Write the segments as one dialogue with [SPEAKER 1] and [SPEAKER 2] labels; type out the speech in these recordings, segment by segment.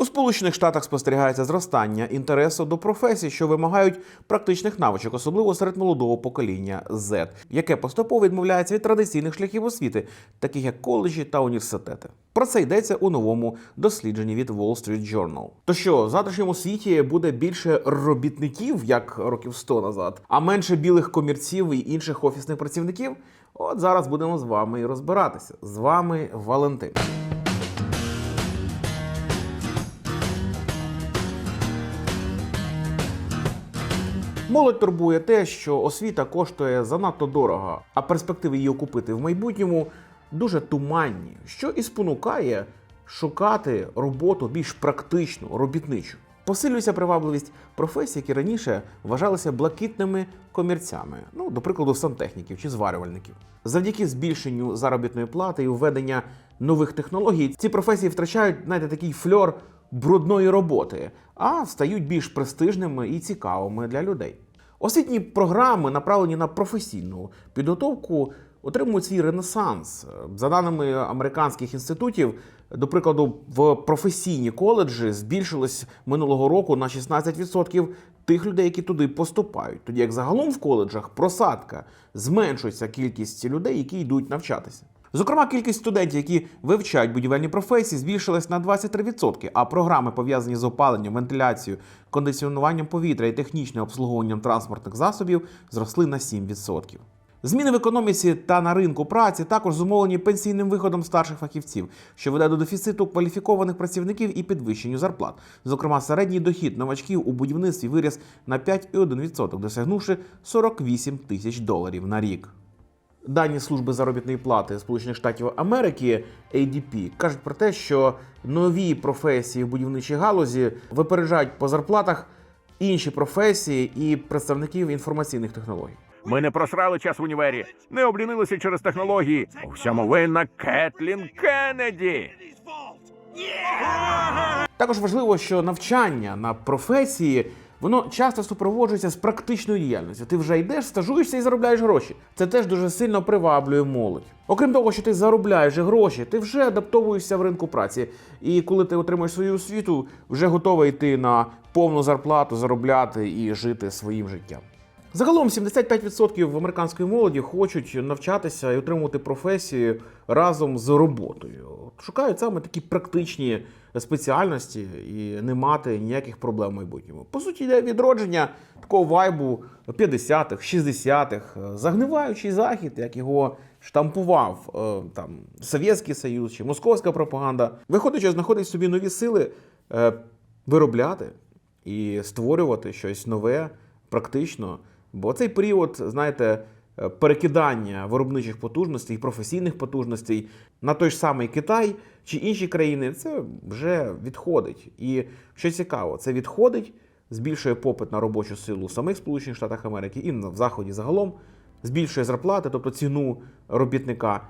[SPEAKER 1] У Сполучених Штатах спостерігається зростання інтересу до професій, що вимагають практичних навичок, особливо серед молодого покоління Z, яке поступово відмовляється від традиційних шляхів освіти, таких як коледжі та університети. Про це йдеться у новому дослідженні від Wall Street Journal. То що в завтрашньому світі буде більше робітників, як років 100 назад, а менше білих комірців і інших офісних працівників? От зараз будемо з вами і розбиратися. З вами Валентин. Молодь турбує те, що освіта коштує занадто дорого, а перспективи її окупити в майбутньому дуже туманні, що і спонукає шукати роботу більш практичну, робітничу. Посилюється привабливість професій, які раніше вважалися блакитними комірцями, ну, до прикладу, сантехніків чи зварювальників. Завдяки збільшенню заробітної плати і введення нових технологій, ці професії втрачають знаєте, такий фльор брудної роботи, а стають більш престижними і цікавими для людей. Освітні програми, направлені на професійну підготовку, отримують свій ренесанс. За даними американських інститутів, до прикладу, в професійні коледжі збільшилось минулого року на 16% тих людей, які туди поступають. Тоді як загалом в коледжах просадка зменшується кількість людей, які йдуть навчатися. Зокрема, кількість студентів, які вивчають будівельні професії, збільшилась на 23%, а програми, пов'язані з опаленням, вентиляцією, кондиціонуванням повітря і технічним обслуговуванням транспортних засобів, зросли на 7%. Зміни в економіці та на ринку праці також зумовлені пенсійним виходом старших фахівців, що веде до дефіциту кваліфікованих працівників і підвищенню зарплат. Зокрема, середній дохід новачків у будівництві виріс на 5,1%, досягнувши 48 тисяч доларів на рік. Дані служби заробітної плати Сполучених Штатів Америки ADP кажуть про те, що нові професії в будівничій галузі випереджають по зарплатах інші професії і представників інформаційних технологій.
[SPEAKER 2] Ми не просрали час в універі, не облінилися через технології. У всьому винна Кетлін Кеннеді.
[SPEAKER 1] Також важливо, що навчання на професії воно часто супроводжується з практичною діяльністю. Ти вже йдеш, стажуєшся і заробляєш гроші. Це теж дуже сильно приваблює молодь. Окрім того, що ти заробляєш гроші, ти вже адаптовуєшся в ринку праці. І коли ти отримаєш свою освіту, вже готовий йти на повну зарплату, заробляти і жити своїм життям. Загалом 75% американської молоді хочуть навчатися і отримувати професію разом з роботою. Шукають саме такі практичні спеціальності і не мати ніяких проблем в майбутньому. По суті, йде відродження такого вайбу 50-х, 60-х, загниваючий захід, як його штампував е, там Совєтський Союз чи московська пропаганда. Виходить, знаходить собі нові сили е, виробляти і створювати щось нове, практично. Бо цей період, знаєте, е, перекидання виробничих потужностей професійних потужностей на той ж самий Китай чи інші країни, це вже відходить. І що цікаво, це відходить, збільшує попит на робочу силу самих Сполучених Штатах Америки і в Заході загалом, збільшує зарплати, тобто ціну робітника.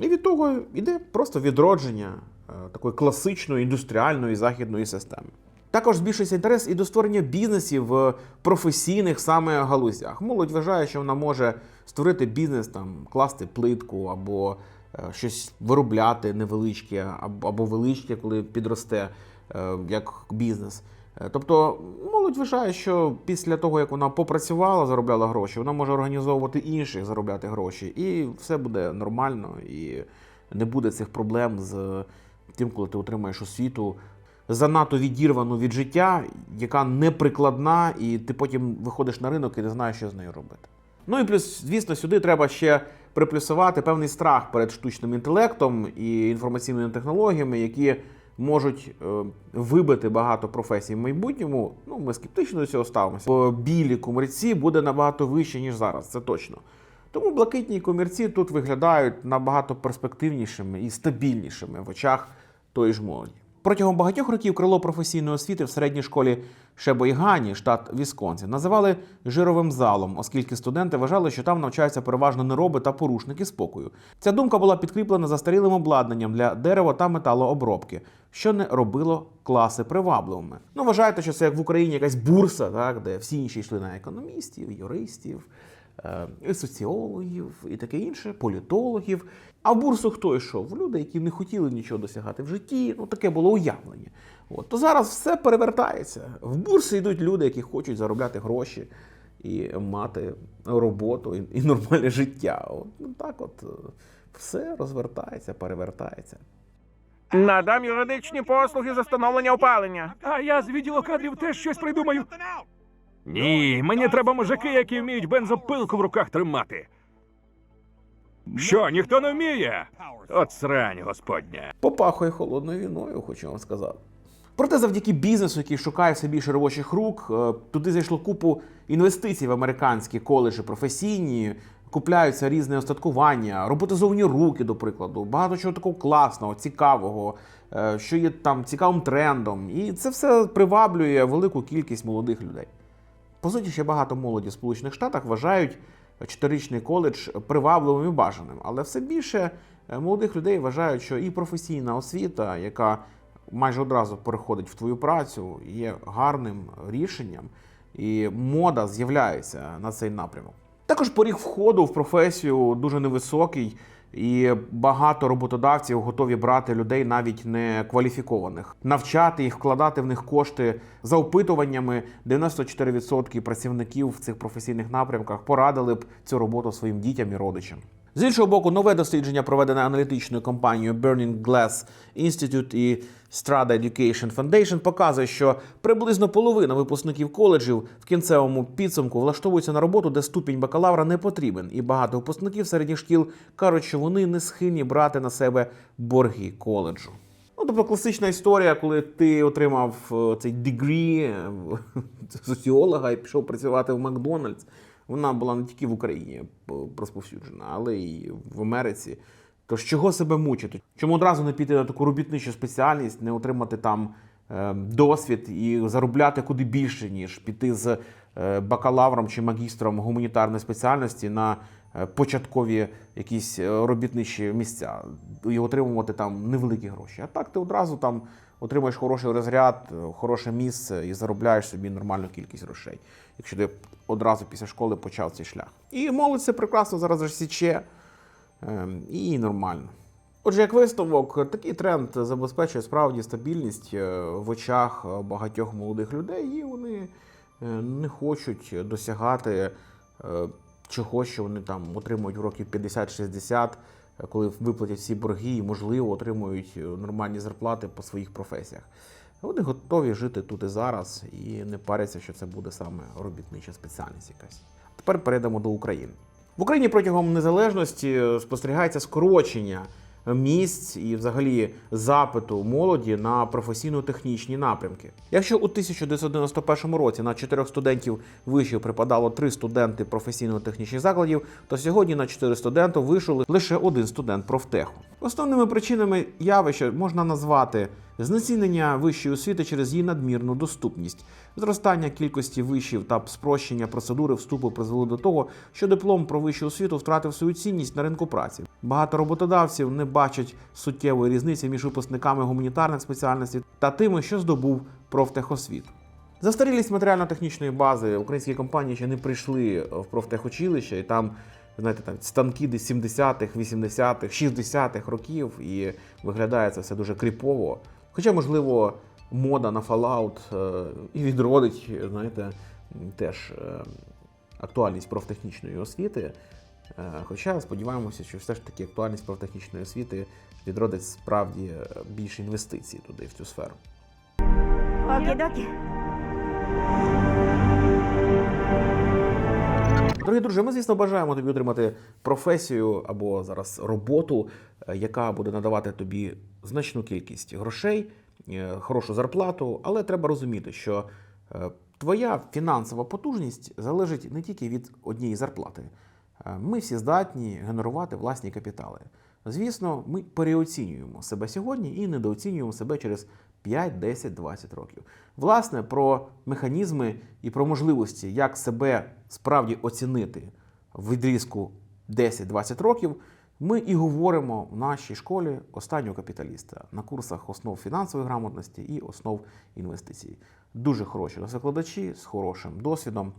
[SPEAKER 1] І від того йде просто відродження е, такої класичної індустріальної західної системи. Також збільшується інтерес і до створення бізнесів в професійних саме галузях. Молодь вважає, що вона може створити бізнес, там класти плитку або е, щось виробляти невеличке, або, величке, коли підросте е, як бізнес. Е, Тобто молодь вважає, що після того, як вона попрацювала, заробляла гроші, вона може організовувати інших, заробляти гроші, і все буде нормально, і не буде цих проблем з тим, коли ти отримаєш освіту занадто відірвану від життя, яка неприкладна, і ти потім виходиш на ринок і не знаєш, що з нею робити. Ну і плюс, звісно, сюди треба ще приплюсувати певний страх перед штучним інтелектом і інформаційними технологіями, які можуть е, вибити багато професій в майбутньому. Ну, ми скептично до цього ставимося. Бо білі комерці буде набагато вище, ніж зараз, це точно. Тому блакитні комірці тут виглядають набагато перспективнішими і стабільнішими в очах тої ж молоді. Протягом багатьох років крило професійної освіти в середній школі Шебойгані, штат Вісконсін, називали жировим залом, оскільки студенти вважали, що там навчаються переважно нероби та порушники спокою. Ця думка була підкріплена застарілим обладнанням для дерева та металообробки, що не робило класи привабливими. Ну, вважаєте, що це як в Україні якась бурса, так, де всі інші йшли на економістів, юристів, соціологів і таке інше, політологів. А в бурсу хто йшов? Люди, які не хотіли нічого досягати в житті. Ну таке було уявлення. От, то зараз все перевертається. В бурси йдуть люди, які хочуть заробляти гроші і мати роботу і, і нормальне життя. От, ну, так от е, все розвертається, перевертається.
[SPEAKER 2] Надам юридичні послуги за встановлення опалення.
[SPEAKER 3] А я з відділу кадрів теж щось придумаю. Ні, мені треба мужики, які вміють бензопилку в руках тримати. Що, ніхто не вміє? От срань, господня.
[SPEAKER 1] попахує холодною війною, хочу вам сказати. Проте, завдяки бізнесу, який шукає все більше робочих рук, е, туди зайшло купу інвестицій в американські коледжі професійні, купляються різне остаткування, роботизовані руки, до прикладу, багато чого такого класного, цікавого, е, що є там цікавим трендом. І це все приваблює велику кількість молодих людей. По суті, ще багато молоді в Сполучених Штатах вважають чотиричний коледж привабливим і бажаним, але все більше е, молодих людей вважають, що і професійна освіта, яка майже одразу переходить в твою працю, є гарним рішенням, і мода з'являється на цей напрямок. Також поріг входу в професію дуже невисокий, і багато роботодавців готові брати людей навіть не кваліфікованих, навчати їх, вкладати в них кошти за опитуваннями. 94% працівників в цих професійних напрямках порадили б цю роботу своїм дітям і родичам. З іншого боку, нове дослідження, проведене аналітичною компанією Burning Glass Institute і Strada Education Foundation, показує, що приблизно половина випускників коледжів в кінцевому підсумку влаштовуються на роботу, де ступінь бакалавра не потрібен, і багато випускників середніх шкіл кажуть, що вони не схильні брати на себе борги коледжу. Ну, тобто класична історія, коли ти отримав е, цей дегрі е, соціолога і пішов працювати в Макдональдс. Вона була не тільки в Україні е, розповсюджена, але й в Америці. Тож чого себе мучити? Чому одразу не піти на таку робітничу спеціальність, не отримати там е, досвід і заробляти куди більше, ніж піти з е, бакалавром чи магістром гуманітарної спеціальності на початкові якісь робітничі місця і отримувати там невеликі гроші. А так ти одразу там отримаєш хороший розряд, хороше місце і заробляєш собі нормальну кількість грошей, якщо ти одразу після школи почав цей шлях. І молодь це прекрасно зараз розсіче ем, і нормально. Отже, як висновок, такий тренд забезпечує справді стабільність е, в очах е, багатьох молодих людей, і вони е, не хочуть досягати чогось, що вони там отримують в років 50-60, е, коли виплатять всі борги і, можливо, отримують нормальні зарплати по своїх професіях. Вони готові жити тут і зараз і не паряться, що це буде саме робітнича спеціальність якась. Тепер перейдемо до України. В Україні протягом незалежності е, спостерігається скорочення місць і взагалі запиту молоді на професійно-технічні напрямки. Якщо у 1991 році на 4 студентів вишів припадало 3 студенти професійно-технічних закладів, то сьогодні на 4 студента вийшов лише один студент профтеху. Основними причинами явища можна назвати знецінення вищої освіти через її надмірну доступність, зростання кількості вишів та спрощення процедури вступу призвели до того, що диплом про вищу освіту втратив свою цінність на ринку праці. Багато роботодавців не бачать суттєвої різниці між випускниками гуманітарних спеціальностей та тими, що здобув профтехосвіту. Застарілість матеріально-технічної бази українські компанії ще не прийшли в профтехучилище, і там, знаєте, там станки десь 70-х, 80-х, 60-х років, і виглядає це все дуже кріпово. Хоча, можливо, мода на Fallout е, і відродить, знаєте, теж е, актуальність профтехнічної освіти. Е, Хоча сподіваємося, що все ж таки актуальність профтехнічної освіти відродить справді більше інвестицій туди, в цю сферу.
[SPEAKER 4] Окі-докі.
[SPEAKER 1] Дорогі друзі, ми, звісно, бажаємо тобі отримати професію або зараз роботу, яка буде надавати тобі значну кількість грошей, хорошу зарплату, але треба розуміти, що е, твоя фінансова потужність залежить не тільки від однієї зарплати. Е, Ми всі здатні генерувати власні капітали. Звісно, ми переоцінюємо себе сьогодні і недооцінюємо себе через 5, 10, 20 років. Власне, про механізми і про можливості, як себе справді оцінити в відрізку 10-20 років, ми і говоримо в нашій школі останнього капіталіста на курсах основ фінансової грамотності і основ інвестицій. Дуже хороші викладачі з хорошим досвідом.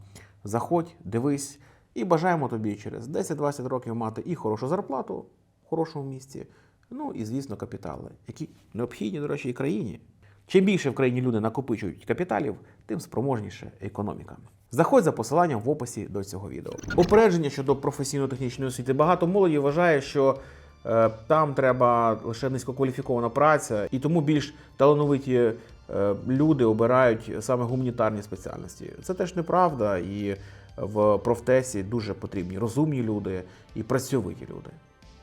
[SPEAKER 1] Заходь, дивись, і бажаємо тобі через 10-20 років мати і хорошу зарплату в хорошому місці, ну і, звісно, капітали, які необхідні, до речі, і країні. Чим більше в країні люди накопичують капіталів, тим спроможніше економіка. Заходь за посиланням в описі до цього відео. Упередження щодо професійно-технічної освіти. Багато молоді вважає, що е, там треба лише низькокваліфікована праця, і тому більш талановиті е, люди обирають саме гуманітарні спеціальності. Це теж неправда, і в профтесі дуже потрібні розумні люди і працьовиті люди.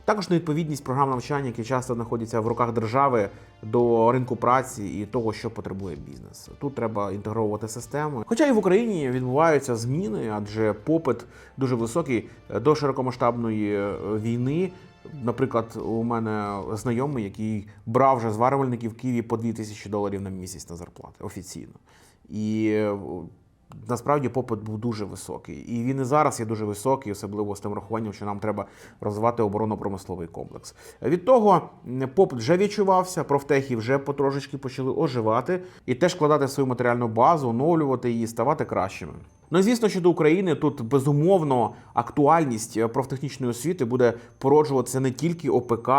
[SPEAKER 1] Також невідповідність програм навчання, які часто знаходяться в руках держави до ринку праці і того, що потребує бізнес. Тут треба інтегровувати систему. Хоча і в Україні відбуваються зміни, адже попит дуже високий до широкомасштабної е, війни. Наприклад, у мене знайомий, який брав вже зварювальників в Києві по 2000 доларів на місяць на зарплати офіційно. І е, насправді попит був дуже високий. І він і зараз є дуже високий, особливо з тим рахуванням, що нам треба розвивати оборонно-промисловий комплекс. Від того попит вже відчувався, профтехи вже потрошечки почали оживати і теж складати свою матеріальну базу, оновлювати її, ставати кращими. Ну і звісно, щодо України тут безумовно актуальність е, профтехнічної освіти буде породжуватися не тільки ОПК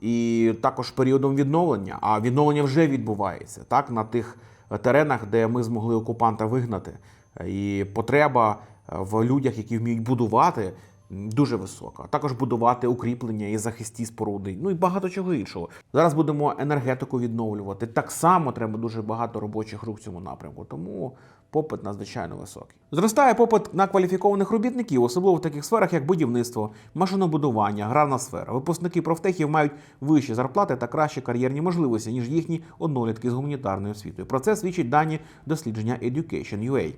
[SPEAKER 1] і також періодом відновлення, а відновлення вже відбувається так на тих е, теренах, де ми змогли окупанта вигнати. І потреба е, в людях, які вміють будувати, дуже висока. Також будувати укріплення і захисті споруди, ну і багато чого іншого. Зараз будемо енергетику відновлювати. Так само треба дуже багато робочих рук в цьому напрямку. Тому попит надзвичайно високий. Зростає попит на кваліфікованих робітників, особливо в таких сферах, як будівництво, машинобудування, аграрна сфера. Випускники профтехів мають вищі зарплати та кращі кар'єрні можливості, ніж їхні однолітки з гуманітарною освітою. Про це свідчить дані дослідження Education.ua.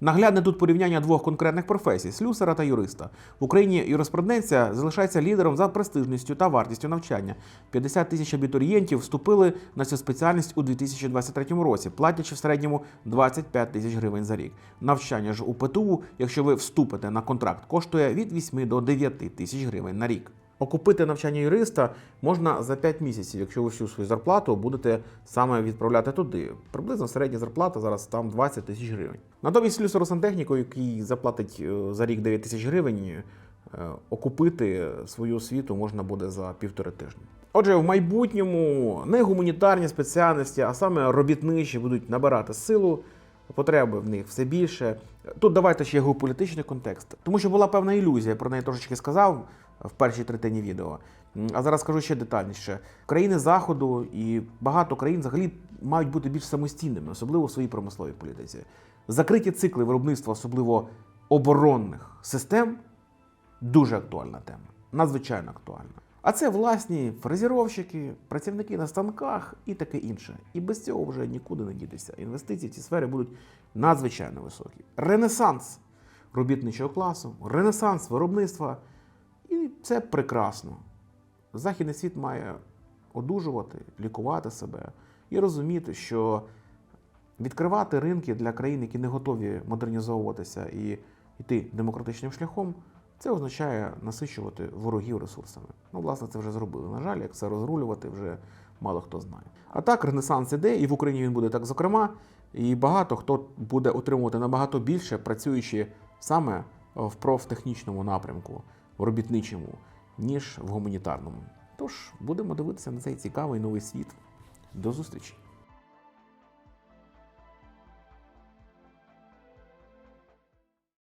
[SPEAKER 1] Наглядне тут порівняння двох конкретних професій слюсара та юриста. В Україні юриспруденція залишається лідером за престижністю та вартістю навчання. 50 тисяч абітурієнтів вступили на цю спеціальність у 2023 році, платячи в середньому 25 тисяч гривень за рік. Навчання ж у ПТУ, якщо ви вступите на контракт, коштує від 8 до 9 тисяч гривень на рік. Окупити навчання юриста можна за 5 місяців, якщо ви всю свою зарплату будете саме відправляти туди. Приблизно середня зарплата зараз там 20 тисяч гривень. Натомість слюсару сантехніку, який заплатить е, за рік 9 тисяч гривень, е, окупити свою освіту можна буде за півтори тижні. Отже, в майбутньому не гуманітарні спеціальності, а саме робітничі будуть набирати силу. Потреби в них все більше. Тут давайте ще геополітичний контекст, тому що була певна ілюзія, про неї трошечки сказав в першій третині відео. А зараз скажу ще детальніше. Країни Заходу і багато країн взагалі мають бути більш самостійними, особливо в своїй промисловій політиці. Закриті цикли виробництва, особливо оборонних систем, дуже актуальна тема, надзвичайно актуальна. А це власні фрезеровщики, працівники на станках і таке інше. І без цього вже нікуди не дітися. Інвестиції в ці сфери будуть надзвичайно високі. Ренесанс робітничого класу, ренесанс виробництва. І це прекрасно. Західний світ має одужувати, лікувати себе і розуміти, що відкривати ринки для країн, які не готові модернізовуватися і йти демократичним шляхом, це означає насичувати ворогів ресурсами. Ну, власне, це вже зробили. На жаль, як це розрулювати, вже мало хто знає. А так, ренесанс іде, і в Україні він буде так зокрема. І багато хто буде отримувати набагато більше, працюючи саме в профтехнічному напрямку, в робітничому, ніж в гуманітарному. Тож будемо дивитися на цей цікавий новий світ. До зустрічі!